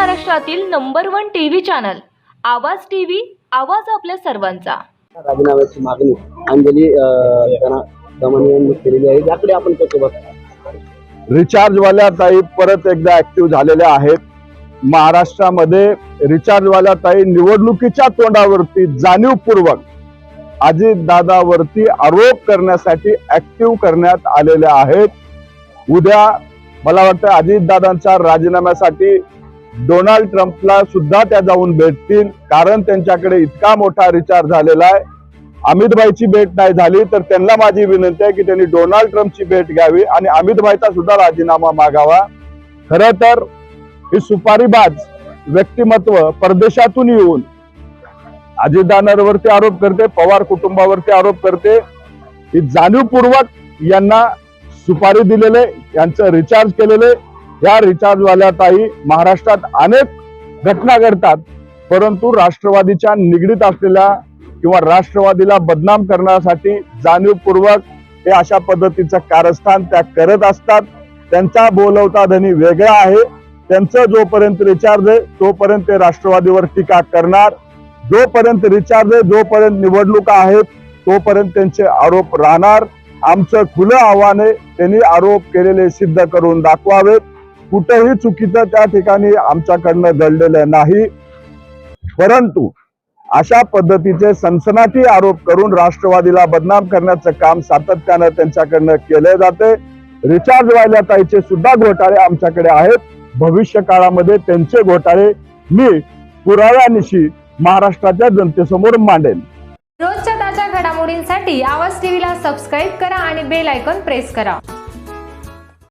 महाराष्ट्रातील number one TV channel Awaaz TV आवाज आपल्या सर्वांचा. राजीनाम्याची मागणी अंजली दमन यांनी केलेली आहे. याकडे आपण कसं बघता? रिचार्ज वाल्या ताई परत एकदा ऍक्टिव्ह झालेल्या आहेत. महाराष्ट्रामध्ये रिचार्ज वाल्या ताई निवडणुकीच्या तोंडावरती जाणीवपूर्वक अजित दादावरती आरोप करण्यासाठी ऍक्टिव्ह करण्यात आलेल्या आहेत. उद्या मला वाटतं अजित दादांच्या राजीनाम्यासाठी डोनाल्ड ट्रम्पला सुद्धा त्या जाऊन भेटतील कारण त्यांच्याकडे इतका मोठा रिचार्ज झालेला आहे. अमित भाईची भेट नाही झाली तर त्यांना माझी विनंती आहे की त्यांनी डोनाल्ड ट्रम्पची भेट घ्यावी आणि अमित भाईचा सुद्धा राजीनामा मागावा. खर तर ही सुपारीबाज व्यक्तिमत्व परदेशातून येऊन अजितदानावरती आरोप करते पवार कुटुंबावरती आरोप करते. ही जाणीवपूर्वक यांना सुपारी दिलेले यांचं रिचार्ज केलेले या रिचार्जवाल्या ताई महाराष्ट्रात अनेक घटना घडतात. परंतु राष्ट्रवादीच्या निगडीत असलेल्या किंवा राष्ट्रवादीला बदनाम करण्यासाठी जाणीवपूर्वक हे अशा पद्धतीचं कारस्थान त्या करत असतात. त्यांचा बोलवता धनी वेगळा आहे. त्यांचं जोपर्यंत रिचार्ज आहे तोपर्यंत ते राष्ट्रवादीवर टीका करणार. जोपर्यंत रिचार्ज आहे जोपर्यंत निवडणुका आहेत तोपर्यंत त्यांचे आरोप राहणार. आमचं खुलं आव्हान आहे त्यांनी आरोप केलेले सिद्ध करून दाखवावेत. कुठंही चुकीचं त्या ठिकाणी आमच्याकडनं घडलेलं नाही. परंतु अशा पद्धतीचे सनसनाटी आरोप करून राष्ट्रवादीला बदनाम करण्याचं काम सातत्यानं त्यांच्याकडनं केलं जाते. रिचार्ज व्हायला ताईचे सुद्धा घोटाळे आमच्याकडे आहेत. भविष्य काळामध्ये त्यांचे घोटाळे मी पुराव्यानिशी महाराष्ट्राच्या जनतेसमोर मांडेन. रोजच्या ताज्या घडामोडींसाठी आवाज टीव्हीला सबस्क्राईब करा आणि बेल आयकॉन प्रेस करा.